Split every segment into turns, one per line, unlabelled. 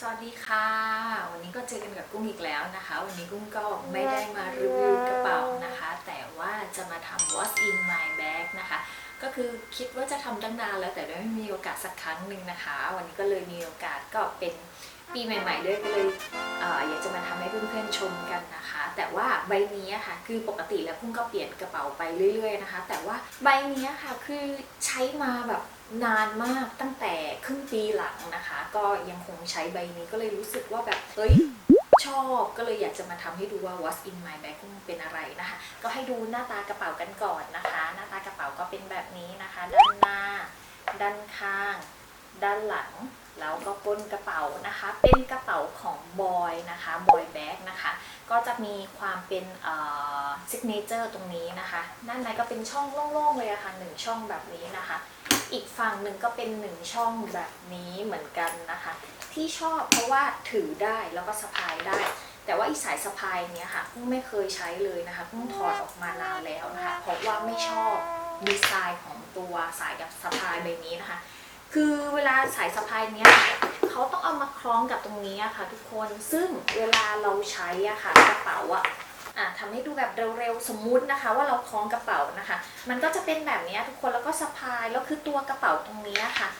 สวัสดีค่ะ วันนี้ก็เจอกันกับกุ้งอีกแล้วนะคะ วันนี้กุ้งก็ไม่ได้มารีวิวกระเป๋านะคะ แต่ว่าจะมาทำ what's in my bag นะคะ ก็คือคิดว่าจะทำตั้งนานแล้วแต่ไม่มีโอกาสสักครั้งหนึ่งนะคะ วันนี้ก็เลยมีโอกาสก็เป็นปีใหม่ ๆ ด้วยก็เลยเออยากจะมาทำให้เพื่อนๆชมกันนะคะ แต่ว่าใบนี้ค่ะคือปกติแล้วกุ้งก็เปลี่ยนกระเป๋าไปเรื่อย ๆ นะคะ แต่ว่าใบนี้ค่ะคือใช้มาแบบ นานมากตั้งแต่ครึ่งปีหลังนะคะ ก็ยังคงใช้ใบนี้ก็เลยรู้สึกว่าแบบเฮ้ยชอบก็เลยอยากจะมาทำให้ดูว่า what's in my bag เป็นอะไรนะคะ ก็ให้ดูหน้าตากระเป๋ากันก่อนนะคะ หน้าตากระเป๋าก็เป็นแบบนี้นะคะ ด้านหน้า ด้านข้าง ด้านหลังแล้วก็ก้นกระเป๋านะคะ เป็นกระเป๋าของบอยนะคะบอยแบ็กนะคะ ก็จะมีความเป็นเอ่อซิกเนเจอร์ตรงนี้นะคะด้านในก็เป็นช่องโล่งๆเลยอะค่ะหนึ่งช่องแบบนี้นะคะ อีกฝั่งหนึ่งก็เป็นหนึ่งช่องแบบนี้เหมือนกันนะคะ ที่ชอบเพราะว่าถือได้แล้วก็สะพายได้ แต่ว่าอีสายสะพายเนี้ยค่ะกุ้งไม่เคยใช้เลยนะคะกุ้งถอดออกมานานแล้วนะคะ เพราะว่าไม่ชอบดีไซน์ของตัวสายกับสะพายใบนี้นะคะ คือเวลาสายสะพายเนี้ยเขาต้องเอามาคล้องกับตรงนี้อะค่ะ ทุกคนซึ่งเวลาเราใช้อะค่ะกระเป๋าอะ ทำให้ดูแบบเร็วๆ สมมุตินะคะ ว่าเราคล้องกระเป๋านะคะ มันก็จะเป็นแบบนี้ทุกคนแล้วก็สะพายแล้วคือตัวกระเป๋าตรงนี้ค่ะ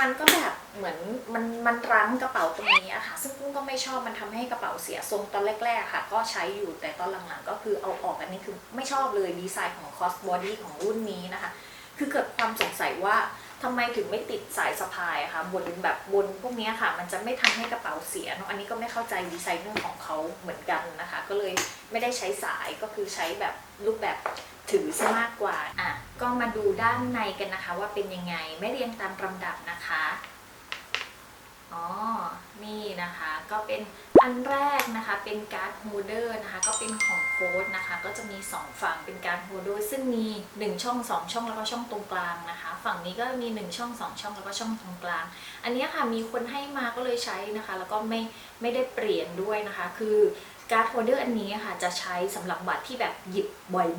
มันก็แบบเหมือนมันมันรั้งกระเป๋าตรงนี้ค่ะ ซึ่งกุ้งก็ไม่ชอบมันทำให้กระเป๋าเสียทรงตอนแรกๆค่ะ ก็ใช้อยู่แต่ตอนหลังๆก็คือเอาออกอันนี้คือไม่ชอบเลยดีไซน์ของ cross body ของรุ่นนี้นะคะ คือเกิดความสงสัยว่า ทำไมถึงไม่ติดสายสะพายคะบนแบบบนพวกนี้ค่ะ มันจะไม่ทำให้กระเป๋าเสียเนอะอันนี้ก็ไม่เข้าใจดีไซเนอร์ของเขาเหมือนกันนะคะ ก็เลยไม่ได้ใช้สายก็คือใช้แบบรูปแบบถือซะมากกว่าอะก็มาดูด้านในกันนะคะ ว่าเป็นยังไงไม่เรียงตามลำดับนะคะ อ๋อ นี่นะคะก็เป็นอันแรกนะคะเป็นการ์ดโฮเดอร์นะคะก็เป็นของโค้ดนะคะก็จะมี 2 ฝั่งเป็นการ์ดโฮเดอร์ซึ่งมี 1 ช่อง 2 ช่องแล้วก็ช่องตรงกลางนะคะ ฝั่งนี้ก็มี 1 ช่อง 2 ช่องแล้วก็ช่องตรงกลาง อันนี้ค่ะมีคนให้มาก็เลยใช้นะคะ แล้วก็ไม่ไม่ได้เปลี่ยนด้วยนะคะ คือ การ์ดโฮเดอร์อันนี้ค่ะจะใช้สำหรับบัตรที่แบบหยิบ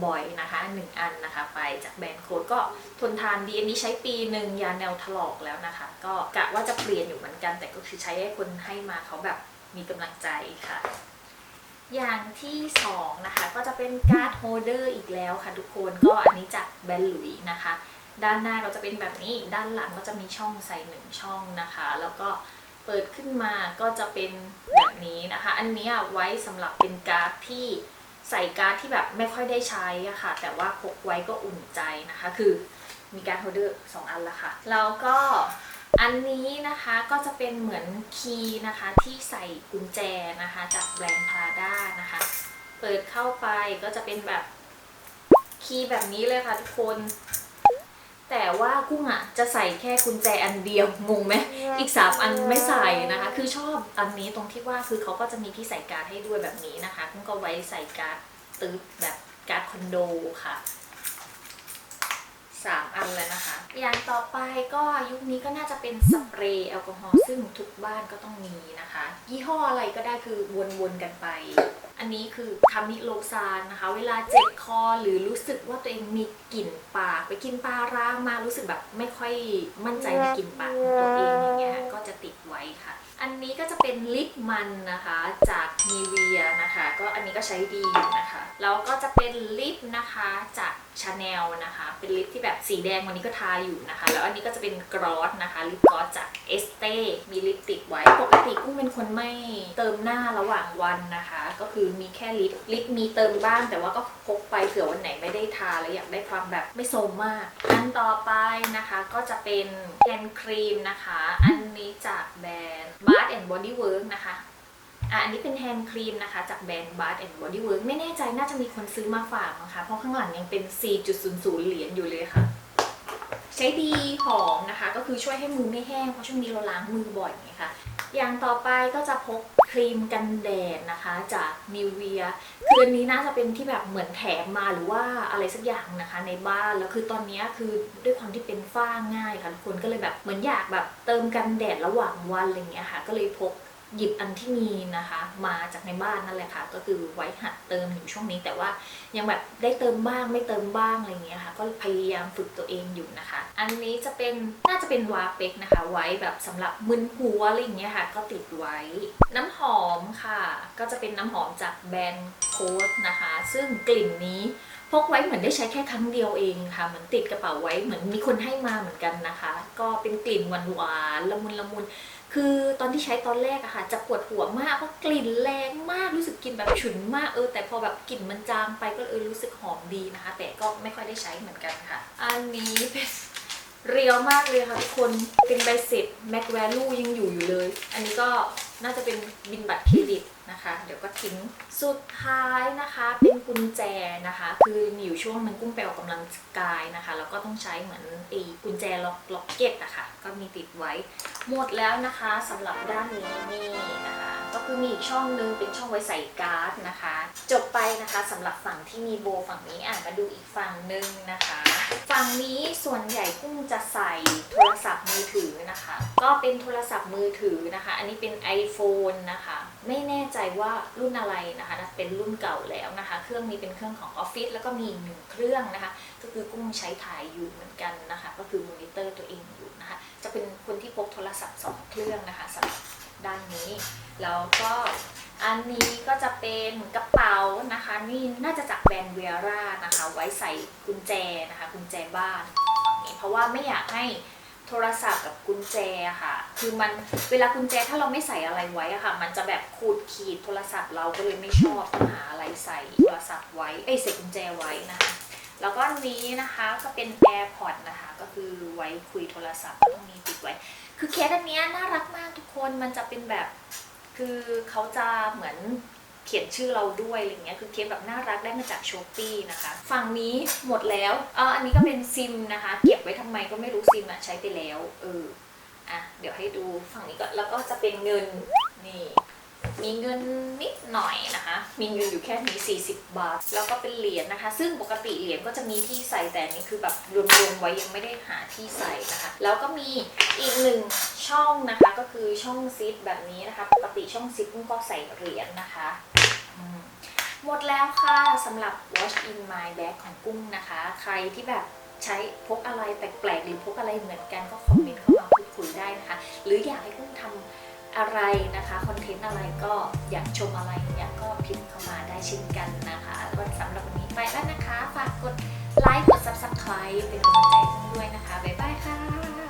บ่อยๆนะคะหนึ่งอันนะคะไปจากแบรนด์โค้ดก็ทนทานดีอันนี้ใช้ปีหนึ่งยาแนวถลอกแล้วนะคะ ก็กะว่าจะเปลี่ยนอยู่เหมือนกัน แต่ก็คือใช้ให้คนให้มาเขาแบบมีกำลังใจค่ะ อย่างที่สองนะคะก็จะเป็นการ์ดโฮเดอร์อีกแล้วค่ะทุกคนก็อันนี้จากแบรนด์หลุยส์นะคะ ด้านหน้าก็จะเป็นแบบนี้ด้านหลังก็จะมีช่องใส่หนึ่งช่องนะคะ แล้วก็ เปิดขึ้นมาก็จะเป็นแบบนี้นะคะ อันนี้ไว้สำหรับเป็นการ์ดที่ใส่การ์ดที่แบบไม่ค่อยได้ใช้อะค่ะ แต่ว่าพกไว้ก็อุ่นใจนะคะ คือมีการ์ดโฮเดอร์สองอันละค่ะ แล้วก็อันนี้นะคะก็จะเป็นเหมือนคีย์นะคะที่ใส่กุญแจนะคะ จากแบรนด์พาด้านะคะ เปิดเข้าไปก็จะเป็นแบบคีย์แบบนี้เลยค่ะทุกคน แต่ว่ากุ้งอะจะใส่แค่กุญแจอันเดียวงงไหมอีกสามอันไม่ใส่นะคะ คือชอบอันนี้ตรงที่ว่าคือเขาก็จะมีที่ใส่การ์ดให้ด้วยแบบนี้นะคะกุ้งก็ไว้ใส่การ์ดตึ๊บแบบการ์ดคอนโดค่ะสามอันเลยนะคะ อย่างต่อไปก็ยุคนี้ก็น่าจะเป็นสเปรย์แอลกอฮอล์ซึ่งทุกบ้านก็ต้องมีนะคะ ยี่ห้ออะไรก็ได้คือวนๆกันไป อันนี้คือคามิโลซานนะคะ เวลาเจ็บคอหรือรู้สึกว่าตัวเองมีกลิ่นปาก ไปกินปลาร้ามารู้สึกแบบไม่ค่อยมั่นใจในกลิ่นปากของตัวเองอย่างเงี้ยก็จะติดไว้ค่ะ อันนี้ก็จะเป็นลิปมันนะคะจากนีเวียนะคะ ก็อันนี้ก็ใช้ดีนะคะแล้วก็จะเป็นลิปนะคะจาก ชาแนลนะคะ เป็นลิปที่แบบสีแดงวันนี้ก็ทาอยู่นะคะ แล้วอันนี้ก็จะเป็นกรอสนะคะ ลิปกรอสจากเอสเต้มีลิปติดไว้ ปกติกุ้งเป็นคนไม่เติมหน้าระหว่างวันนะคะ ก็คือมีแค่ลิป ลิปมีเติมบ้าง แต่ว่าก็พกไปเผื่อวันไหนไม่ได้ทาแล้วอยากได้ความแบบไม่โซมมาก อันต่อไปนะคะก็จะเป็นแฮนครีมนะคะ อันนี้จากแบรนด์ Bath and Body Works นะคะ อันนี้เป็นแฮนด์ครีมนะคะ จากแบรนด์ Bath and Body Works ไม่แน่ใจน่าจะมีคนซื้อมาฝากนะคะ เพราะข้างหลังยังเป็น 4.00 เหรียญอยู่เลยค่ะ ใช้ดีหอมนะคะ ก็คือช่วยให้มือไม่แห้ง เพราะช่วงนี้เราล้างมือบ่อยไงคะอย่างต่อไปก็จะพกครีมกันแดดนะคะจากนิวเวียคืออันนี้น่าจะเป็นที่แบบเหมือนแถมมาหรือว่าอะไรสักอย่างนะคะในบ้าน แล้วคือตอนนี้คือด้วยความที่เป็นฝ้าง่ายค่ะทุกคนก็เลยแบบเหมือนอยากแบบเติมกันแดดระหว่างวันอะไรเงี้ยค่ะ ก็เลยพก หยิบอันที่มีนะคะ มาจากในบ้านนั่นแหละค่ะ ก็คือไว้หัดเติมอยู่ช่วงนี้ แต่ว่ายังแบบได้เติมบ้างไม่เติมบ้างอะไรเงี้ยค่ะ ก็พยายามฝึกตัวเองอยู่นะคะ อันนี้จะเป็นน่าจะเป็นวาเป็กนะคะ ไว้แบบสำหรับมึนหัวอะไรอย่างเงี้ยค่ะ ก็ติดไว้ น้ำหอมค่ะ ก็จะเป็นน้ำหอมจากแบรนด์โค้ดนะคะ ซึ่งกลิ่นนี้พกไว้เหมือนได้ใช้แค่ครั้งเดียวเองค่ะเหมือนติดกระเป๋าไว้เหมือนมีคนให้มาเหมือนกันนะคะ ก็เป็นกลิ่นหวานๆละมุนละมุน คือตอนที่ใช้ตอนแรกอะค่ะจะปวดหัวมากเพราะกลิ่นแรงมากรู้สึกกลิ่นแบบฉุนมากเออแต่พอแบบกลิ่นมันจางไปก็เออรู้สึกหอมดีนะคะ แต่ก็ไม่ค่อยได้ใช้เหมือนกันค่ะ อันนี้เป็นเรียวมากเลยค่ะทุกคนเป็นใบเสร็จแม็กแวลูยังอยู่อยู่เลย อันนี้ก็น่าจะเป็นบินบัตรเครดิตนะคะ เดี๋ยวก็ทิ้งสุดท้ายนะคะ เป็นกุญแจนะคะ คือมีอยู่ช่วงหนึงกุ้งไปออกกำลังกายนะคะ แล้วก็ต้องใช้เหมือนไอ้กุญแจล็อกล็อกเก็ตอะค่ะ ก็มีติดไว้ หมดแล้วนะคะสำหรับด้านนี้นี่นะคะก็คือมีอีกช่องนึงเป็นช่องไว้ใส่การ์ดนะคะ จบไปนะคะสำหรับฝั่งที่มีโบฝั่งนี้อะมาดูอีกฝั่งนึงนะคะ ฝั่งนี้ส่วนใหญ่กุ้งจะใส่โทรศัพท์มือถือนะคะ ก็เป็นโทรศัพท์มือถือนะคะ อันนี้เป็น iPhone นะคะ ไม่แน่ใจว่ารุ่นอะไรนะคะนะเป็นรุ่นเก่าแล้วนะคะ เครื่องนี้เป็นเครื่องของออฟฟิศแล้วก็มีอีกหนึ่งเครื่องนะคะ ก็คือกุ้งใช้ถ่ายอยู่เหมือนกันนะคะ ก็คือมอนิเตอร์ตัวเองอยู่นะคะ จะเป็นคนที่พกโทรศัพท์สองเครื่องนะคะสำหรับด้านนี้ แล้วก็อันนี้ก็จะเป็นกระเป๋านะคะ นี่น่าจะจากแบรนด์เวียร่านะคะ ไว้ใส่กุญแจนะคะกุญแจบ้าน เพราะว่าไม่อยากให้ ทรศัพท์กับกุญแจค่ะ คือมันเวลากุญแจถ้าเราไม่ใส่อะไรไว้อะค่ะ มันจะแบบขูดขีดโทรศัพท์เราก็เลยไม่ชอบต้องหาอะไรใส่โทรศัพท์ไว้เอ้ยใส่กุญแจไว้นะคะแล้วก็อันนี้นะคะก็เป็น AirPod นะคะก็คือไว้คุยโทรศัพท์แล้วก็มีติดไว้ คือเคสอันนี้น่ารักมากทุกคนมันจะเป็นแบบ คือเขาจะเหมือน เขียนชื่อเราด้วยอะไรเงี้ยคือเคสแบบน่ารักได้มาจากช้อปปีนะคะ ฝั่งนี้หมดแล้วเอออันนี้ก็เป็นซิมนะคะ เก็บไว้ทำไมก็ไม่รู้ซิมอะใช้ไปแล้วเอออะเดี๋ยวให้ดูฝั่งนี้ก็แล้วก็จะเป็นเงินนี่ มีเงินนิดหน่อยนะคะ มีเงินอยู่แค่นี้40 บาท แล้วก็เป็นเหรียญนะคะ ซึ่งปกติเหรียญก็จะมีที่ใส่แต่อันนี่คือแบบรวมๆไว้ยังไม่ได้หาที่ใส่นะคะ แล้วก็มีอีกหนึ่งช่องนะคะก็คือช่องซิปแบบนี้นะคะ ปกติช่องซิปก็ใส่เหรียญนะคะอืมหมดแล้วค่ะสำหรับ Watch in my bag ของกุ้งนะคะ ใครที่แบบใช้พกอะไรแปลกๆ หรือพกอะไรเหมือนกันก็คอมเมนต์เข้ามาพูดคุยได้นะคะ หรืออยากให้กุ้งทำ อะไรนะคะคอนเทนต์อะไรก็อยากชมอะไรอยากก็พิมพ์เข้ามาได้เช่นกันนะคะก็สำหรับวันนี้ไปแล้วนะคะ ฝากกดไลค์กด subscribe เป็นกำลังใจด้วยนะคะ บ๊ายบายค่ะ